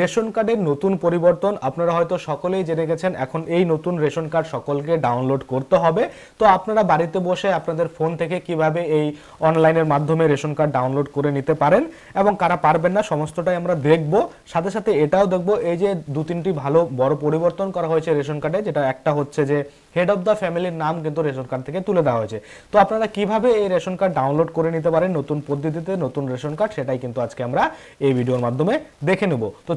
Ration কার্ডের নতুন পরিবর্তন, আপনারা হয়তো সকলেই জেনে গেছেন, এখন এই নতুন রেশন কার্ড সকলকে ডাউনলোড করতে হবে। তো আপনারা বাড়িতে বসে আপনাদের ফোন থেকে কীভাবে এই অনলাইনের মাধ্যমে রেশন কার্ড ডাউনলোড করে নিতে পারেন এবং কারা পারবেন না, সমস্তটাই আমরা দেখব। সাথে সাথে এটাও দেখব, এই যে দু তিনটি ভালো, বড় পরিবর্তন করা হয়েছে রেশন কার্ডে, যেটা একটা হচ্ছে যে হেড অফ দ্য ফ্যামিলির নাম কিন্তু রেশন কার্ড থেকে তুলে দেওয়া হয়েছে। তো আপনারা কীভাবে এই রেশন কার্ড ডাউনলোড করে নিতে পারেন, নতুন পদ্ধতিতে নতুন রেশন কার্ড, সেটাই কিন্তু আজকে আমরা এই ভিডিওর মাধ্যমে দেখে নেব। তো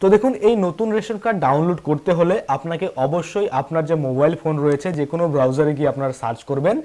তো দেখুন, এই নতুন রেশন কার্ড ডাউনলোড করতে হলে আপনাকে অবশ্যই আপনার যে মোবাইল ফোন রয়েছে, যে কোনো ব্রাউজারে গিয়ে আপনারা সার্চ করবেন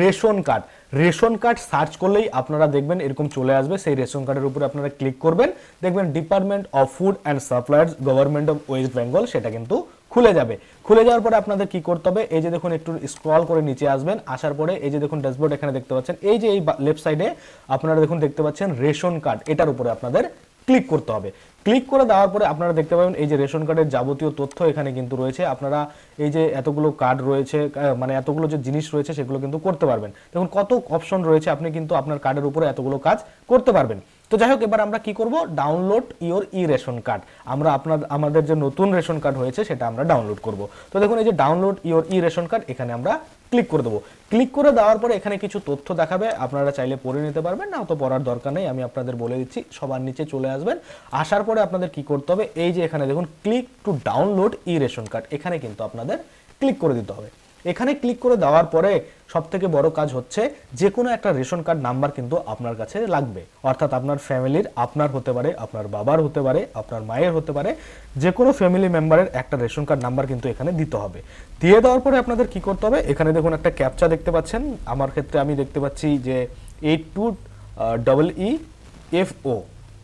ration card. Ration card search করলেই আপনারা দেখবেন এরকম চলে আসবে। সেই রেশন কার্ডের উপরে আপনারা ক্লিক করবেন। দেখবেন department of food and suppliers government of west Bengal সেটা কিন্তু খুলে যাবে। খুলে যাওয়ার পরে আপনাদের কি করতে হবে? এই যে দেখুন, একটু স্ক্রল করে নিচে আসবেন। আসার পরে এই যে দেখুন ড্যাশবোর্ড এখানে দেখতে পাচ্ছেন। এই যে এই লেফট সাইডে আপনারা দেখুন, দেখতে পাচ্ছেন রেশন কার্ড। এটার উপরে আপনাদের ক্লিক করতে হবে। ক্লিক করে দেওয়ার পরে আপনারা দেখতে পাবেন এই যে রেশন কার্ডের যাবতীয় তথ্য এখানে কিন্তু রয়েছে। আপনারা এই যে এতগুলো কার্ড রয়েছে মানে এতগুলো যে জিনিস রয়েছে সেগুলো কিন্তু করতে পারবেন। দেখুন কত অপশন রয়েছে, আপনি কিন্তু আপনার কার্ডের উপরে এতগুলো কাজ করতে পারবেন। তো যাই হোক, এবার আমরা কি করব? Download your e ration card আমরা আপনার, আমাদের যে নতুন রেশন কার্ড হয়েছে, সেটা আমরা ডাউনলোড করব। তো দেখুন, এই যে download your e ration card এখানে আমরা ক্লিক করে দেবো। ক্লিক করে দেওয়ার পরে এখানে কিছু তথ্য দেখাবে। আপনারা চাইলে পড়ে নিতে পারবেন না তো পড়ার দরকার নেই, আমি আপনাদের বলে দিচ্ছি, সবার নিচে চলে আসবেন। আসার পরে আপনাদের কি করতে হবে? এই যে এখানে দেখুন click to download e ration card এখানে কিন্তু আপনাদের ক্লিক করে দিতে হবে। এখানে ক্লিক করে দেওয়ার পরে সব থেকে বড় কাজ হচ্ছে যে কোনো একটা রেশন কার্ড নাম্বার কিন্তু আপনার কাছে লাগবে। অর্থাৎ আপনার ফ্যামিলির, আপনার হতে পারে, আপনার বাবার হতে পারে, আপনার মায়ের হতে পারে যে কোনো ফ্যামিলি মেম্বারের একটা রেশন কার্ড নাম্বার কিন্তু এখানে দিতে হবে। দিয়ে দেওয়ার পরে আপনাদের কি করতে হবে? এখানে দেখুন একটা ক্যাপচা দেখতে পাচ্ছেন। আমার ক্ষেত্রে আমি দেখতে পাচ্ছি যে eight two double e f o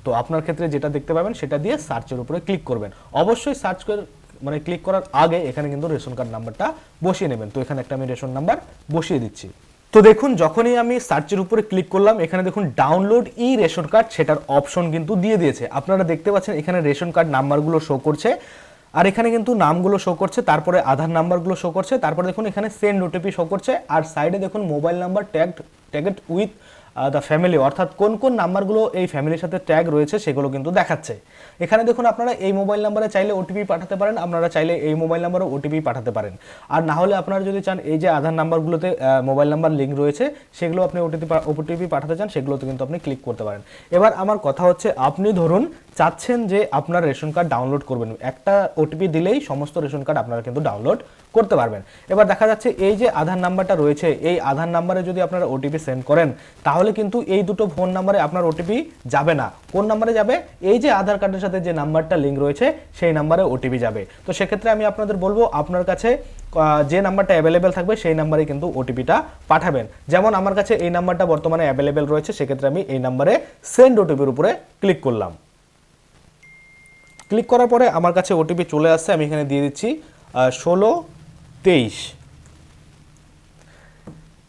তো আপনার ক্ষেত্রে যেটা দেখতে পাবেন সেটা দিয়ে সার্চের উপরে ক্লিক করবেন। অবশ্যই সার্চ করে মানে ক্লিক করার আগে এখানে কিন্তু রেশন কার্ড নাম্বারটা বসিয়ে নেবেন। তো এখানে একটা আমি রেশন নাম্বার বসিয়ে দিচ্ছি। তো দেখুন, যখনই আমি সার্চের উপরে ক্লিক করলাম, এখানে দেখুন ডাউনলোড ই রেশন কার্ড সেটার অপশন কিন্তু দিয়ে দিয়েছে। আপনারা দেখতে পাচ্ছেন এখানে রেশন কার্ড নাম্বারগুলো শো করছে। আর এখানে কিন্তু নামগুলো শো করছে, তারপরে আধার নাম্বারগুলো শো করছে, তারপরে দেখুন এখানে সেন্ড ওটিপি শো করছে। আর সাইডে দেখুন mobile number tag tagged with the family অর্থাৎ কোন কোন নাম্বারগুলো এই ফ্যামিলির সাথে ট্যাগ রয়েছে সেগুলো কিন্তু দেখাচ্ছে। এখানে দেখুন আপনারা এই মোবাইল নাম্বারে চাইলে ওটিপি পাঠাতে পারেন, আপনারা চাইলে এই মোবাইল নাম্বারে ওটিপি পাঠাতে পারেন। আর না হলে আপনারা যদি চান এই যে আধার নাম্বারগুলোতে মোবাইল নাম্বার লিঙ্ক রয়েছে, সেগুলো আপনি ওটিপি ওটিপি পাঠাতে চান, সেগুলোতে কিন্তু আপনি ক্লিক করতে পারেন। এবার আমার কথা হচ্ছে, আপনি ধরুন চাচ্ছেন যে আপনার রেশন কার্ড ডাউনলোড করবেন। একটা ওটিপি দিলেই সমস্ত রেশন কার্ড আপনারা কিন্তু ডাউনলোড করতে পারবেন। এবার দেখা যাচ্ছে এই যে আধার নাম্বারটা রয়েছে, এই আধার নাম্বারে যদি আপনারা ওটিপি সেন্ড করেন, তাহলে কিন্তু এই দুটো ফোন নাম্বারে আপনার ওটিপি যাবে না। কোন নাম্বারে যাবে? এই যে আধার কার্ডের সাথে যে নাম্বারটা লিঙ্ক রয়েছে, সেই নাম্বারে ওটিপি যাবে। তো সেক্ষেত্রে আমি আপনাদের বলব, আপনার কাছে যে নাম্বারটা অ্যাভেলেবেল থাকবে, সেই নাম্বারে কিন্তু ওটিপিটা পাঠাবেন। যেমন আমার কাছে এই নাম্বারটা বর্তমানে অ্যাভেলেবেল রয়েছে, সেক্ষেত্রে আমি এই নাম্বারে সেন্ড ওটিপির উপরে ক্লিক করলাম। ক্লিক করার পরে আমার কাছে ওটিপি চলে আসছে, আমি এখানে দিয়ে দিচ্ছি ষোলো, তেইশ।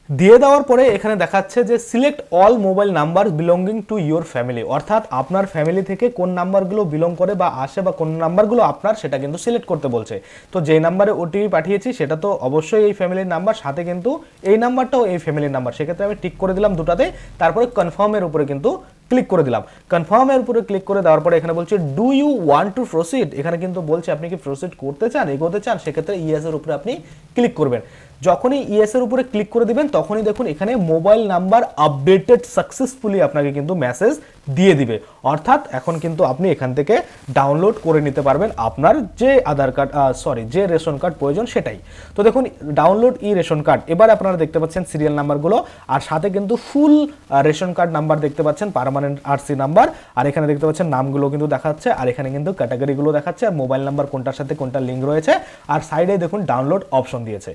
দিয়ে দেওয়ার পরে এখানে দেখাচ্ছে যে select all mobile number belonging to your family অর্থাৎ আপনার ফ্যামিলি থেকে কোন নাম্বারগুলো বিলং করে বা আসে বা কোন নাম্বারগুলো আপনার, সেটা কিন্তু সিলেক্ট করতে বলছে। তো যেই নাম্বারে ওটিপি পাঠিয়েছি, সেটা তো অবশ্যই এই ফ্যামিলির নাম্বার সাথে কিন্তু এই নাম্বারটাও এই ফ্যামিলির নাম্বার সেক্ষেত্রে আমি টিক করে দিলাম দুটাতে, তারপরে কনফার্মের উপরে কিন্তু ক্লিক করে দিলাম। কনফার্মের উপরে ক্লিক করে দেওয়ার পরে এখানে বলছে do you want to proceed এখানে কিন্তু বলছে, আপনি কি প্রসিড করতে চান, এগোতে চান? সেক্ষেত্রে ইএস এর উপরে আপনি ক্লিক করবেন। যখনই ইএস এর উপরে ক্লিক করে দিবেন, তখনই দেখুন এখানে মোবাইল নাম্বার আপডেটেড সাকসেসফুলি আপনাকে কিন্তু মেসেজ দিয়ে দিবে। অর্থাৎ এখন কিন্তু আপনি এখান থেকে ডাউনলোড করে নিতে পারবেন আপনার যে আধার কার্ড সরি যে রেশন কার্ড প্রয়োজন সেটাই। তো দেখুন ডাউনলোড ই রেশন কার্ড এবার আপনারা দেখতে পাচ্ছেন সিরিয়াল নাম্বারগুলো আর সাথে কিন্তু ফুল রেশন কার্ড নাম্বার দেখতে পাচ্ছেন পার্মানেন্ট আরসি নাম্বার আর এখানে দেখতে পাচ্ছেন নামগুলো কিন্তু দেখাচ্ছে, আর এখানে কিন্তু ক্যাটাগরিগুলো দেখাচ্ছে, আর মোবাইল নাম্বার কোনটার সাথে কোনটা লিঙ্ক রয়েছে, আর সাইডে দেখুন ডাউনলোড অপশন দিয়েছে।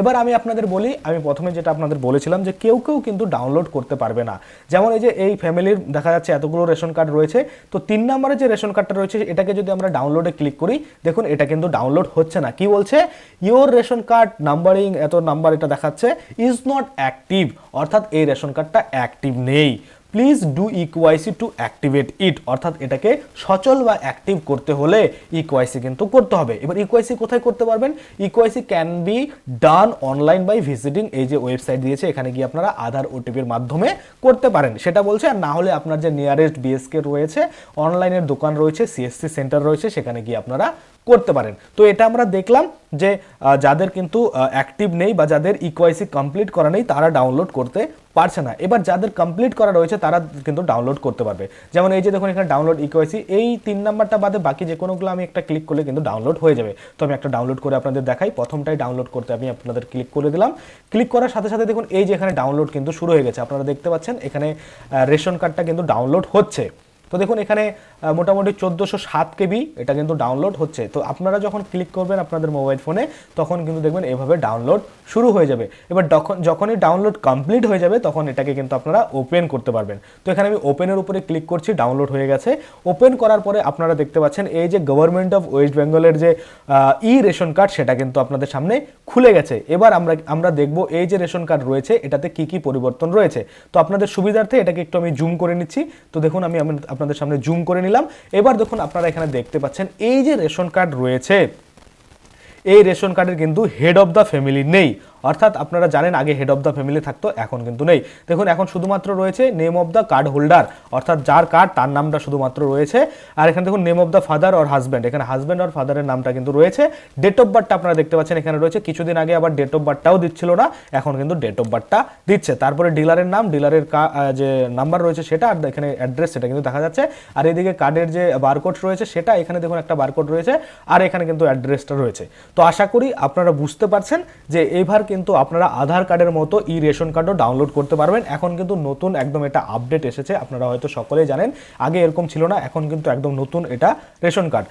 এবার এবার আমি আপনাদের বলি, আমি প্রথমে যেটা আপনাদের বলেছিলাম যে কেউ কেউ কিন্তু ডাউনলোড করতে পারবে না। যেমন এই যে এই ফ্যামিলির দেখা যাচ্ছে এতগুলো রেশন কার্ড রয়েছে, তো তিন নম্বরে যে রেশন কার্ডটা রয়েছে, এটাকে যদি আমরা ডাউনলোডে ক্লিক করি, দেখুন এটা কিন্তু ডাউনলোড হচ্ছে না। কি বলছে? ইওর রেশন কার্ড নাম্বারিং এত নাম্বার এটা দেখাচ্ছে ইজ নট অ্যাক্টিভ অর্থাৎ এই রেশন কার্ডটা অ্যাক্টিভ নেই। Please do eKYC to activate it অর্থাৎ এটাকে সচল বা অ্যাক্টিভ করতে হলে ইকুয়াইসি কিন্তু করতে হবে। এবার ইকুয়াইসি কোথায় করতে পারবেন? EKYC can be done online by visiting এই যে ওয়েবসাইট দিয়েছে, এখানে গিয়ে আপনারা আধার ওটিপির মাধ্যমে করতে পারেন। সেটা বলছে, আর না হলে আপনার যে নিয়ারেস্ট বিএসকে রয়েছে অনলাইনের দোকান রয়েছে সিএসসি সেন্টার রয়েছে, সেখানে গিয়ে আপনারা করতে পারেন। তো এটা আমরা দেখলাম যে যাদের কিন্তু অ্যাক্টিভ নেই বা যাদের ইকোয়াইসি কমপ্লিট করা নেই, তারা ডাউনলোড করতে পারছে না। এবার যাদের কমপ্লিট করা রয়েছে, তারা কিন্তু ডাউনলোড করতে পারবে। যেমন এই যে দেখুন, এখানে ডাউনলোড ইকোয়াইসি এই তিন নাম্বারটা বাদে বাকি যে কোনোগুলো আমি একটা ক্লিক করলে কিন্তু ডাউনলোড হয়ে যাবে। তো আমি একটা ডাউনলোড করে আপনাদের দেখাই। প্রথমটাই ডাউনলোড করতে আমি আপনাদের ক্লিক করে দিলাম। ক্লিক করার সাথে সাথে দেখুন, এই যে এখানে ডাউনলোড কিন্তু শুরু হয়ে গেছে। আপনারা দেখতে পাচ্ছেন, এখানে রেশন কার্ডটা কিন্তু ডাউনলোড হচ্ছে। তো দেখুন, এখানে মোটামুটি চোদ্দোশো সাত কেবি এটা কিন্তু ডাউনলোড হচ্ছে। তো আপনারা যখন ক্লিক করবেন আপনাদের মোবাইল ফোনে তখন কিন্তু দেখবেন এভাবে ডাউনলোড শুরু হয়ে যাবে। এবার যখন, যখনই ডাউনলোড কমপ্লিট হয়ে যাবে, তখন এটাকে কিন্তু আপনারা ওপেন করতে পারবেন। তো এখানে আমি ওপেনের উপরে ক্লিক করছি ডাউনলোড হয়ে গেছে। ওপেন করার পরে আপনারা দেখতে পাচ্ছেন, এই যে গভর্নমেন্ট অফ ওয়েস্ট বেঙ্গলের যে ই রেশন কার্ড সেটা কিন্তু আপনাদের সামনে খুলে গেছে। এবার আমরা আমরা দেখব এই যে রেশন কার্ড রয়েছে, এটাতে কি কি পরিবর্তন রয়েছে। তো আপনাদের সুবিধার্থে এটাকে একটু আমি জুম করে নিচ্ছি। তো দেখুন আমি আপনাদের সামনে জুম করে নিলাম। এবার দেখুন আপনারা এখানে দেখতে পাচ্ছেন, এই যে রেশন কার্ড রয়েছে, এই রেশন কার্ডের কিন্তু হেড অফ দ্য ফ্যামিলি নেই। অর্থাৎ আপনারা জানেন আগে হেড অফ দ্য ফ্যামিলি থাকতো, এখন কিন্তু নেই। দেখুন, এখন শুধুমাত্র রয়েছে name of the card holder অর্থাৎ যার কার্ড তার নামটা শুধুমাত্র রয়েছে। আর এখানে দেখুন name of the father or husband এখানে হাজব্যান্ড অর ফাদারের নামটা কিন্তু রয়েছে। ডেট অফ বার্থটা আপনারা দেখতে পাচ্ছেন, এখানে রয়েছে। কিছুদিন আগে আবার ডেট অফ বার্থটাও দিচ্ছিল না, এখন কিন্তু ডেট অফ বার্থটা দিচ্ছে। তারপরে ডিলারের নাম ডিলারের যে নাম্বার রয়েছে সেটা, আর এখানে অ্যাড্রেস সেটা কিন্তু দেখা যাচ্ছে। আর এদিকে কার্ডের যে বারকোড রয়েছে সেটা, এখানে দেখুন একটা বারকোড রয়েছে, আর এখানে কিন্তু অ্যাড্রেসটা রয়েছে। তো আশা করি আপনারা বুঝতে পারছেন যে এইবার কিন্তু আপনারা আধার কার্ডের মতো ই রেশন কার্ডও ডাউনলোড করতে পারবেন। এখন কিন্তু নতুন একদম এটা আপডেট এসেছে, আপনারা হয়তো সকলেই জানেন। আগে এরকম ছিল না, এখন কিন্তু একদম নতুন এটা রেশন কার্ড।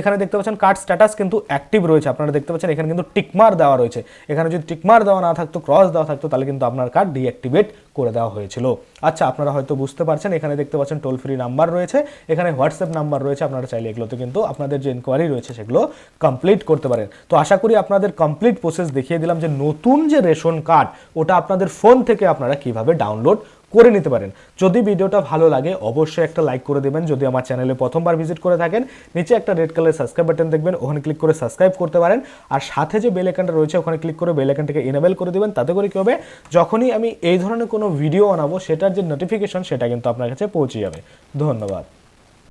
এখানে দেখতে পাচ্ছেন কার্ড স্ট্যাটাস কিন্তু অ্যাক্টিভ রয়েছে, আপনারা দেখতে পাচ্ছেন এখানে কিন্তু টিকমার দেওয়া রয়েছে। এখানে যদি টিকমার দেওয়া না থাকতো ক্রস দেওয়া থাকতো, তাহলে কিন্তু আপনার কার্ড ডিঅ্যাক্টিভেট করে দেওয়া হয়েছিল। আচ্ছা আপনারা হয়তো বুঝতে পারছেন, এখানে দেখতে পাচ্ছেন টোল ফ্রি নাম্বার রয়েছে। এখানে হোয়াটসঅ্যাপ নাম্বার রয়েছে, আপনারা চাইলে এগুলোতে কিন্তু আপনাদের যে ইনকোয়ারি রয়েছে, সেগুলো কমপ্লিট করতে পারেন। তো আশা করি আপনাদের কমপ্লিট প্রসেস দেখিয়ে দিলাম যে নতুন যে রেশন কার্ড, ওটা আপনাদের ফোন থেকে আপনারা কীভাবে ডাউনলোড করে নিতে পারেন। যদি ভিডিওটা ভালো লাগে, অবশ্যই একটা লাইক করে দেবেন। যদি আমার চ্যানেলে প্রথমবার ভিজিট করে থাকেন, নিচে একটা রেড কালার সাবস্ক্রাইব বাটন দেখবেন, ওখানে ক্লিক করে সাবস্ক্রাইব করতে পারেন। আর সাথে যে বেল আইকনটা রয়েছে, ওখানে ক্লিক করে বেল আইকনটাকে এনেবেল করে দেবেন। তাতে করে কি হবে, যখনই আমি এই ধরনের কোনো ভিডিও বানাবো, সেটার যে নোটিফিকেশন সেটা কিন্তু আপনার কাছে পৌঁছে যাবে। ধন্যবাদ।